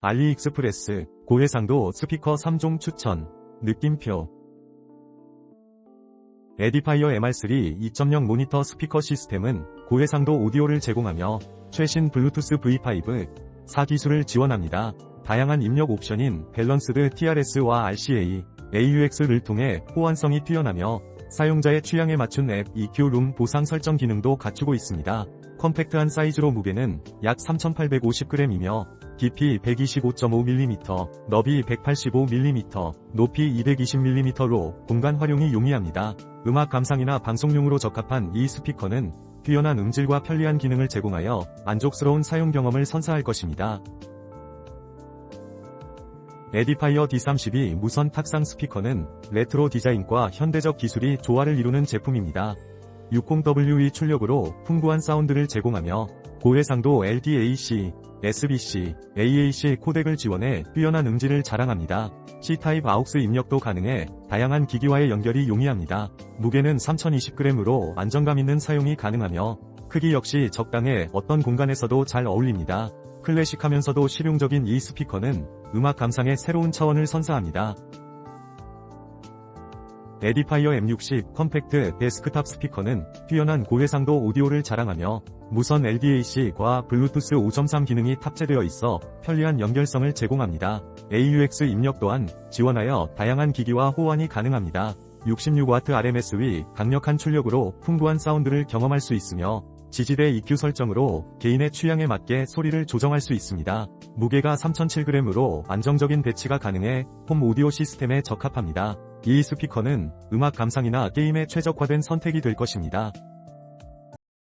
알리익스프레스, 고해상도 스피커 3종 추천, 느낌표. 에디파이어 MR3 2.0 모니터 스피커 시스템은 고해상도 오디오를 제공하며 최신 블루투스 V5, 4 기술을 지원합니다. 다양한 입력 옵션인 밸런스드 TRS와 RCA, AUX를 통해 호환성이 뛰어나며 사용자의 취향에 맞춘 앱 EQ 룸 보상 설정 기능도 갖추고 있습니다. 컴팩트한 사이즈로 무게는 약 3,850g이며 깊이 125.5mm, 너비 185mm, 높이 220mm로 공간 활용이 용이합니다. 음악 감상이나 방송용으로 적합한 이 스피커는 뛰어난 음질과 편리한 기능을 제공하여 만족스러운 사용 경험을 선사할 것입니다. 에디파이어 D32 무선 탁상 스피커는 레트로 디자인과 현대적 기술이 조화를 이루는 제품입니다. 60WE 출력으로 풍부한 사운드를 제공하며 고해상도 LDAC, SBC, AAC 코덱을 지원해 뛰어난 음질을 자랑합니다. C타입 AUX 입력도 가능해 다양한 기기와의 연결이 용이합니다. 무게는 3020g으로 안정감 있는 사용이 가능하며 크기 역시 적당해 어떤 공간에서도 잘 어울립니다. 클래식하면서도 실용적인 이 스피커는 음악 감상의 새로운 차원을 선사합니다. 에디파이어 M60 컴팩트 데스크탑 스피커는 뛰어난 고해상도 오디오를 자랑하며 무선 LDAC과 블루투스 5.3 기능이 탑재되어 있어 편리한 연결성을 제공합니다. AUX 입력 또한 지원하여 다양한 기기와 호환이 가능합니다. 66W RMS 위 강력한 출력으로 풍부한 사운드를 경험할 수 있으며 지지대 EQ 설정으로 개인의 취향에 맞게 소리를 조정할 수 있습니다. 무게가 3007g으로 안정적인 배치가 가능해 홈 오디오 시스템에 적합합니다. 이 스피커는 음악 감상이나 게임에 최적화된 선택이 될 것입니다.